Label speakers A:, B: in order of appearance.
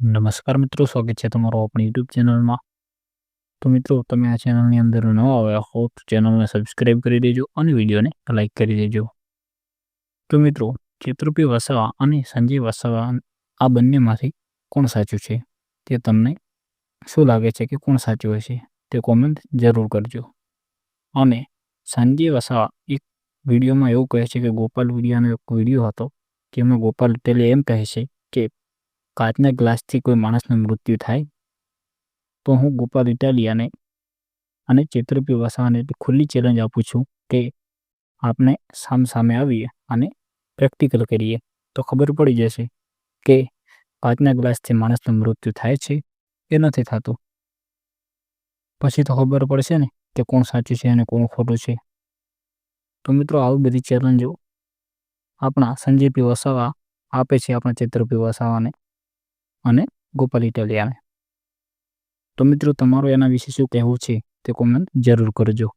A: નમસ્કાર મિત્રો, સ્વાગત છે તમારો આપણી યુટ્યુબ ચેનલમાં. તો મિત્રો, તમે આ ચેનલની અંદર નવા આવ્યા હો તો ચેનલને સબસ્ક્રાઈબ કરી દેજો અને વિડીયોને લાઇક કરી દેજો. તો મિત્રો, ચિત્રપી વસાવા અને સંજય વસાવા આ બંનેમાંથી કોણ સાચું છે? તે તમને શું લાગે છે કે કોણ સાચું હશે? તે કોમેન્ટ જરૂર કરજો. અને સંજય વસાવા એક વિડીયોમાં એવું કહે છે કે ગોપાલ વિડિયાનો એક વીડિયો હતો જેમાં ગોપાલ પટેલે એમ કહે છે કાચના ગ્લાસથી કોઈ માણસનું મૃત્યુ થાય, તો હું ગોપાલ ઇટાલિયાને અને ચિત્રપી વસાવાને ખુલ્લી ચેલેન્જ આપું છું કે આપણે સામસામે આવીએ અને પ્રેક્ટિકલ કરીએ. તો ખબર પડી જશે કે કાચના ગ્લાસથી માણસનું મૃત્યુ થાય છે એ નથી થતું. પછી તો ખબર પડશે ને કે કોણ સાચું છે અને કોણ ખોટું છે. તો મિત્રો, આવી બધી ચેલેન્જો આપણા સંજય પી વસાવા આપે છે આપણા ચિત્રપી વસાવાને. અને ગોપાલ ઇટાલિયાને. તો મિત્રો, તમારું એના વિશે શું કહેવું છે તે કોમેન્ટ જરૂર કરજો.